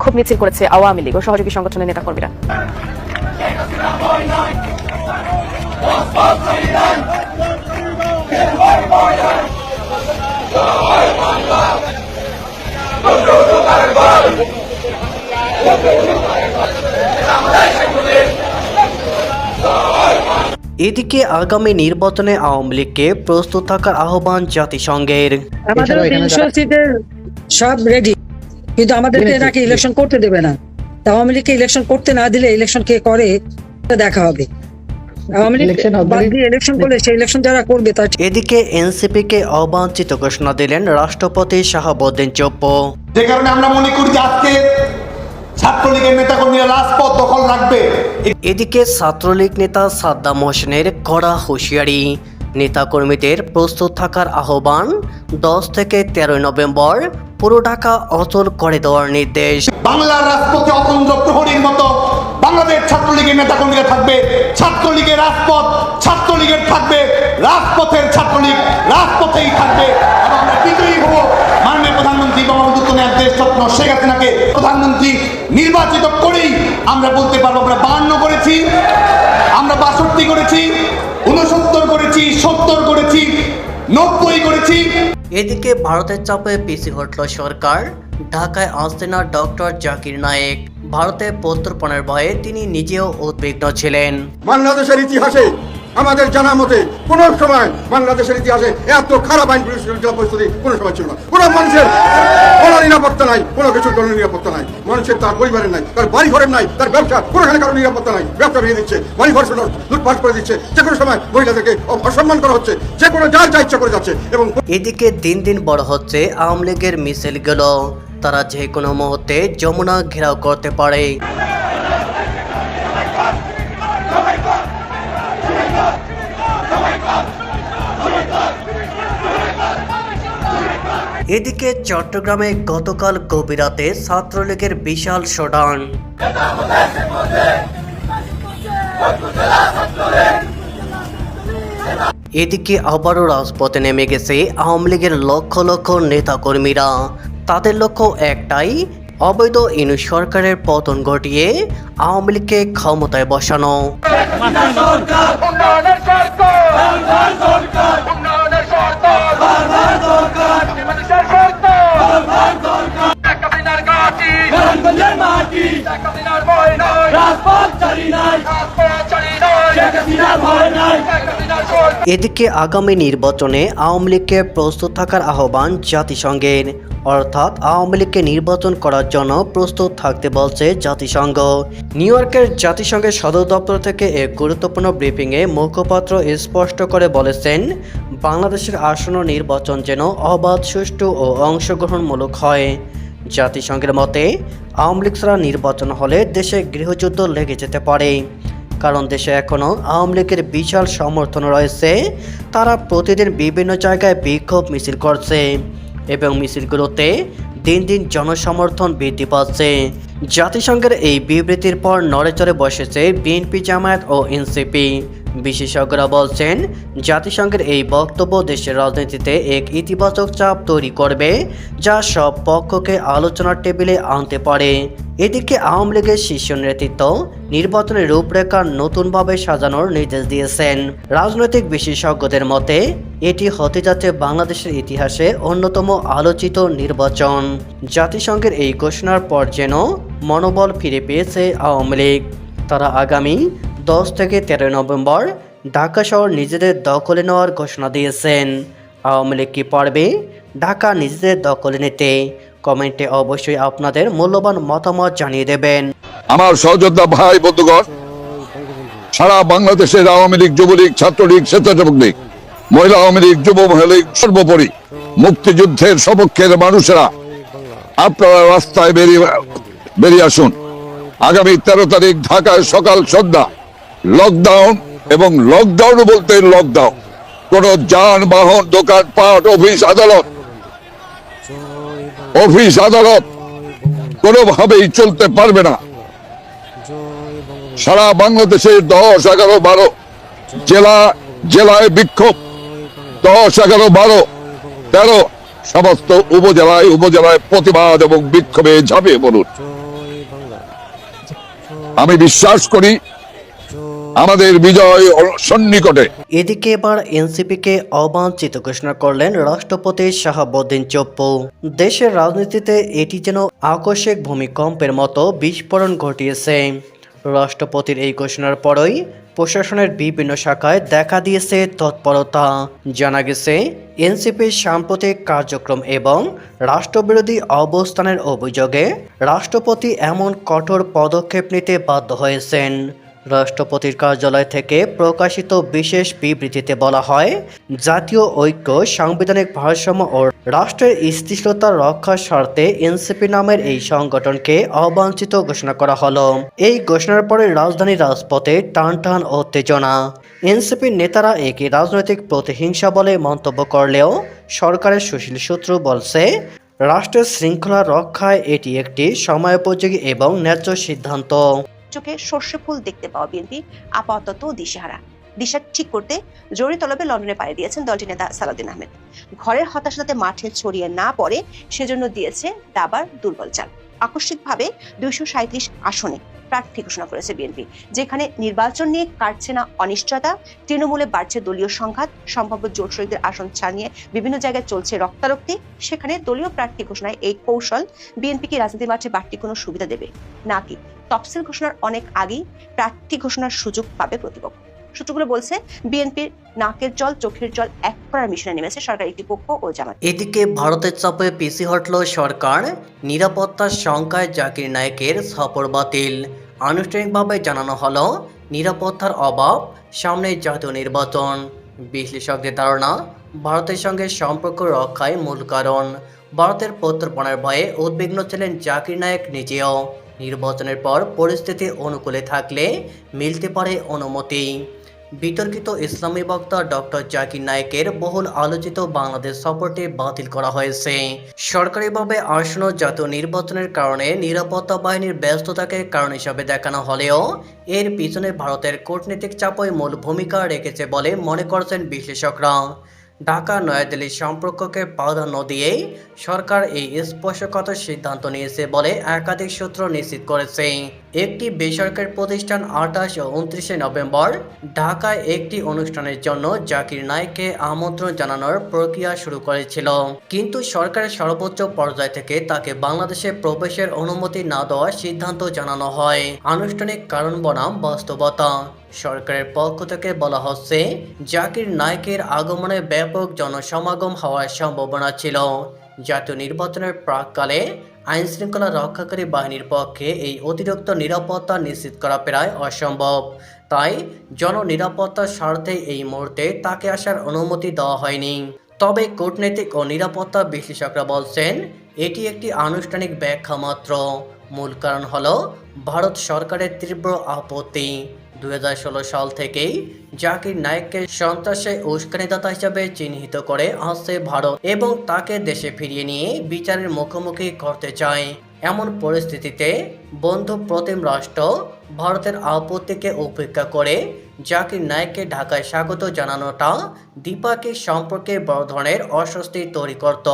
বিক্ষোভ মিছিল করেছে আওয়ামী লীগ ও সহযোগী সংগঠনের নেতাকর্মীরা। এদিকে আগামী নির্বাচনে আওয়ামী লীগকে প্রস্তুত থাকার আহ্বান জাতিসংঘের। আমাদের সব রেডি কিন্তু আমাদেরকে নাকি ইলেকশন করতে দেবে না। আওয়ামী লীগকে ইলেকশন করতে না দিলে ইলেকশন কে করে দেখা হবে। আওয়ামী লীগ Election হবে। বাদ দিয়ে ইলেকশন করলে সেই ইলেকশন যারা করবে তার এদিকে এনসিপিকে অবাঞ্ছিত ঘোষণা দিলেন রাষ্ট্রপতি শাহাবুদ্দিন চোপ্প যে কারণে আমরা মনে করি আজকে ছাত্রলীগের নেতাকর্মীরা রাজপথ দখল রাখবে। এদিকে ছাত্রলীগ নেতা সাদ্দাম হোসেনের কড়া হুঁশিয়ারি। নেতাকর্মীদের প্রস্তুত থাকার আহ্বান দশ থেকে তেরোই নভেম্বর পুরো ঢাকা অচল করে দেওয়ার নির্দেশ। বাংলার রাজপথে অতন্ত্র প্রহরীর মতো বাংলাদেশ ছাত্রলীগের নেতাকর্মীরা থাকবে, ছাত্রলীগের রাজপথ, ছাত্রলীগের থাকবে, রাজপথের ছাত্রলীগ রাজপথেই থাকবে। প্রধানমন্ত্রী প্রধানমন্ত্রী নির্বাচিত করেই আমরা বলতে পারব, আমরা বান্ন করেছি, আমরা বাষট্টি করেছি নব্বই করেছি। এদিকে ভারতের চাপে পিছিয়ে হটল সরকার। ঢাকায় আসতে না ডক্টর জাকির নায়েক। ভারতে প্রত্যর্পণের ভয়ে তিনি নিজেও উদ্বিগ্ন ছিলেন। বাংলাদেশের ইতিহাসে আমাদের জানা মতে, কোন সময় বাংলাদেশের ইতিহাসে এত খারাপ আইন পরিস্থিতি কোনো সময় ছিল না। কোনো মানুষের কোনো নিরাপত্তা নাই, কোনো কিছুর কোনো নিরাপত্তা নাই। মানুষের তার পরিবারের নাই, তার বাড়ি ঘরের নাই, তার ব্যবসা, কোনোখানে কারও নিরাপত্তা নাই। ব্যবসা ভেঙে দিচ্ছে বাড়ি ঘর লুটপাট করে দিচ্ছে। যে কোনো সময় মহিলাদেরকে অসম্মান করা হচ্ছে, যে কোনো যার যা ইচ্ছা করে যাচ্ছে এবং এদিকে দিন দিন বড় হচ্ছে আওয়ামী লীগের মিছিলগুলো তারা যে কোনো মুহূর্তে যমুনা ঘেরাও করতে পারে। এদিকে চট্টগ্রামে গতকাল গভীরাতে ছাত্রলীগের বিশাল শোডাউন। এদিকে আবারও রাজপথে নেমে গেছে আওয়ামী লীগের লক্ষ লক্ষ নেতাকর্মীরা। তাদের লক্ষ্য একটাই, অবৈধ ইনু সরকারের পতন ঘটিয়ে আওয়ামী লীগকে ক্ষমতায় বসানো। এদিকে আগামী নির্বাচনে আওয়ামী লীগকে প্রস্তুত থাকার আহ্বান জাতিসংঘের। অর্থাৎ আওয়ামী লীগকে নির্বাচন করার জন্য প্রস্তুত থাকতে বলছে জাতিসংঘ। নিউ ইয়র্কের জাতিসংঘের সদর দপ্তর থেকে এক গুরুত্বপূর্ণ ব্রিফিংয়ে মুখপাত্র স্পষ্ট করে বলেছেন, বাংলাদেশের আসন্ন নির্বাচন যেন অবাধ, সুষ্ঠু ও অংশগ্রহণমূলক হয়। জাতিসংঘের মতে আওয়ামী লীগ ছাড়া নির্বাচন হলে দেশে গৃহযুদ্ধ লেগে যেতে পারে। কারণ দেশে এখনও আওয়ামী লীগের বিশাল সমর্থন রয়েছে। তারা প্রতিদিন বিভিন্ন জায়গায় বিক্ষোভ মিছিল করছে এবং মিছিলগুলোতে দিন দিন জনসমর্থন বৃদ্ধি পাচ্ছে। জাতিসংঘের এই বিবৃতির পর নড়েচড়ে বসেছে বিএনপি জামায়াত ও এনসিপি। বিশেষজ্ঞরা বলছেন, জাতিসংঘের এই বক্তব্য দেশের রাজনীতিতে এক ইতিবাচক চাপ তৈরি করবে, যা সব পক্ষকে আলোচনার টেবিলে আনতে পারে। এদিকে আওয়ামী লীগের শীর্ষ নেতৃত্ব নির্বাচনের রূপরেখা নতুনভাবে সাজানোর নির্দেশ দিয়েছেন। রাজনৈতিক বিশেষজ্ঞদের মতে, এটি হতে যাচ্ছে বাংলাদেশের ইতিহাসে অন্যতম আলোচিত নির্বাচন। জাতিসংঘের এই ঘোষণার পর যেন মনোবল ফিরে পেয়েছে আওয়ামী লীগ। তারা আগামী দশ থেকে তেরো নভেম্বর ঢাকা শহর নিজেদের দখলে নেওয়ার ঘোষণা দিয়েছেন। আওয়ামী লীগ কি পারবে? ঢাকা নিজেদের দখলে নিতে। কমেন্টে অবশ্যই আপনাদের মূল্যবান মতামত জানিয়ে দেবেন। আমার সহযোদ্ধা ভাই, বন্ধুগণ, সারা বাংলাদেশের আওয়ামী লীগ, যুবলীগ, ছাত্রলীগ, স্বেচ্ছাসেবক লীগ, মহিলা আওয়ামী লীগ, যুব মহিলা লীগ সর্বোপরি মুক্তিযুদ্ধের সপক্ষের মানুষেরা, আপনারা রাস্তায় বেরিয়ে বেরিয়ে আসুন। আগামী তেরো তারিখ ঢাকায় সকাল সন্ধ্যা লকডাউন এবং লকডাউন বলতে লকডাউন কোন যানবাহন দোকানপাট অফিস, আদালত। অফিস, আদালত কোনোভাবেই চলতে পারবে না। সারা বাংলাদেশে দশ, এগারো, বারো জেলা, জেলায় বিক্ষোভ। দশ, এগারো, বারো, তেরো সমস্ত উপজেলায় উপজেলায় প্রতিবাদ এবং বিক্ষোভে ঝাঁপিয়ে পড়ুন। আমি বিশ্বাস করি আমাদের বিজয় সন্নিকটে। এদিকে এবার এনসিপিকে অবাঞ্ছিত ঘোষণা করলেন রাষ্ট্রপতি শাহাবুদ্দিন চপ্পু। দেশের রাজনীতিতে এটি যেন আকস্মিক ভূমিকম্পের মতো বিস্ফোরণ ঘটিয়েছে। রাষ্ট্রপতির এই ঘোষণার পরই প্রশাসনের বিভিন্ন শাখায় দেখা দিয়েছে তৎপরতা। জানা গেছে এনসিপির সাম্প্রতিক কার্যক্রম এবং রাষ্ট্রবিরোধী অবস্থানের অভিযোগে রাষ্ট্রপতি এমন কঠোর পদক্ষেপ নিতে বাধ্য হয়েছেন। রাষ্ট্রপতির কার্যালয় থেকে প্রকাশিত বিশেষ বিবৃতিতে বলা হয়, জাতীয় ঐক্য, সাংবিধানিক ভারসাম্য ও রাষ্ট্রের স্থিতিশীলতা রক্ষার স্বার্থে এনসিপি নামের এই সংগঠনকে অবাঞ্ছিত ঘোষণা করা হলো। এই ঘোষণার পরে রাজধানী রাজপথে টান টান উত্তেজনা। এনসিপির নেতারা একে রাজনৈতিক প্রতিহিংসা বলে মন্তব্য করলেও সরকারের সুশীল সূত্র বলছে, রাষ্ট্রের শৃঙ্খলা রক্ষায় এটি একটি সময়োপযোগী এবং ন্যায্য সিদ্ধান্ত। চোখে সর্ষে ফুল দেখতে পাওয়া বিএনপি আপাতত দিশেহারা। দিশা ঠিক করতে জরুরি তলবে লন্ডনে পাড়ি দিয়েছেন দলটির নেতা সালাউদ্দিন আহমেদ। ঘরের হতাশাতে মাঠে ছড়িয়ে না পড়ে সেজন্য দিয়েছে দাবার দুর্বল চাল। আকস্মিকভাবে দুইশো সাঁত্রিশ আসনে প্রার্থী ঘোষণা করেছে বিএনপি, যেখানে নির্বাচন নিয়ে কাটছে না অনিশ্চয়তা, তৃণমূলে বাড়ছে দলীয় সংঘাত, সম্ভাব্য জোট শরীরদের আসন ছাড়িয়ে বিভিন্ন জায়গায় চলছে রক্তারক্তি, সেখানে দলীয় প্রার্থী ঘোষণায় এই কৌশল বিএনপিকে রাজনীতির মাঠে বাড়তি কোনো সুবিধা দেবে? নাকি তফসিল ঘোষণার অনেক আগেই প্রার্থী ঘোষণার সুযোগ পাবে প্রতিপক্ষ। সূত্রগুলো বলছে, বিএনপির নাকের জল, চোখের জল এক করার মিশনে নেমেছে সরকার একটি পক্ষ ও জামাত। এদিকে ভারতের চাপে পিসি হটল সরকার, নিরাপত্তার শঙ্কায় জাকির নায়েকের সফর বাতিল। আনুষ্ঠানিকভাবে জানানো হলো, নিরাপত্তার অভাব, সামনে জাতীয় নির্বাচন। বিশ্লেষকদের ধারণা, ভারতের সঙ্গে সম্পর্ক রক্ষায় মূল কারণ। ভারতের প্রত্যর্পণের ভয়ে উদ্বিগ্ন ছিলেন জাকির নায়েক নিজেও। নির্বাচনের পর পরিস্থিতি অনুকূলে থাকলে মিলতে পারে অনুমতি। বিতর্কিত ইসলামী বক্তা ডক্টর জাকির নায়েকের বহুল আলোচিত বাংলাদেশ সফরটি বাতিল করা হয়েছে। সরকারিভাবে আসন্ন জাতীয় নির্বাচনের কারণে নিরাপত্তা বাহিনীর ব্যস্ততাকে কারণ হিসাবে দেখানো হলেও এর পিছনে ভারতের কূটনীতিক চাপই মূল ভূমিকা রেখেছে বলে মনে করছেন বিশ্লেষকরা। ঢাকা নয়াদিল্লি সম্পর্ককে প্রাধান্য দিয়েই সরকার এই স্পর্শগত সিদ্ধান্ত নিয়েছে বলে একাধিক সূত্র নিশ্চিত করেছে। একটি বেসরকারি প্রতিষ্ঠান আঠাশ ও উনত্রিশে নভেম্বর ঢাকায় একটি অনুষ্ঠানের জন্য জাকির নাইককে আমন্ত্রণ জানানোর প্রক্রিয়া শুরু করেছিল। কিন্তু সরকারের সর্বোচ্চ পর্যায় থেকে তাকে বাংলাদেশে প্রবেশের অনুমতি না দেওয়ার সিদ্ধান্ত জানানো হয়। আনুষ্ঠানিক কারণ বনাম বাস্তবতা। সরকারের পক্ষ থেকে বলা হচ্ছে, জাকির নায়কের আগমনে ব্যাপক জনসমাগম হওয়ার সম্ভাবনা ছিল। জাতীয় নির্বাচনের প্রাককালে আইন শৃঙ্খলা রক্ষাকারী বাহিনীর পক্ষে এই অতিরিক্ত নিরাপত্তা নিশ্চিত করা প্রায় অসম্ভব। তাই জননিরাপত্তার স্বার্থে এই মুহূর্তে তাকে আসার অনুমতি দেওয়া হয়নি। তবে কূটনৈতিক ও নিরাপত্তা বিশ্লেষকরা বলছেন, এটি একটি আনুষ্ঠানিক ব্যাখ্যা মাত্র। মূল কারণ হল, ভারত সরকারের তীব্র আপত্তি। দুই হাজার ষোলো সাল থেকেই জাকির নায়েককে সন্ত্রাসে উস্কানিদাতা হিসেবে চিহ্নিত করে আসছে ভারত এবং তাকে দেশে ফিরিয়ে নিয়ে বিচারের মুখোমুখি করতে চায়। এমন পরিস্থিতিতে বন্ধু প্রতিম রাষ্ট্র ভারতের আপত্তিকে উপেক্ষা করে জাকির নায়েককে ঢাকায় স্বাগত জানানোটা দ্বিপাক্ষিক সম্পর্কে বড় ধরনের অস্বস্তি তৈরি করত।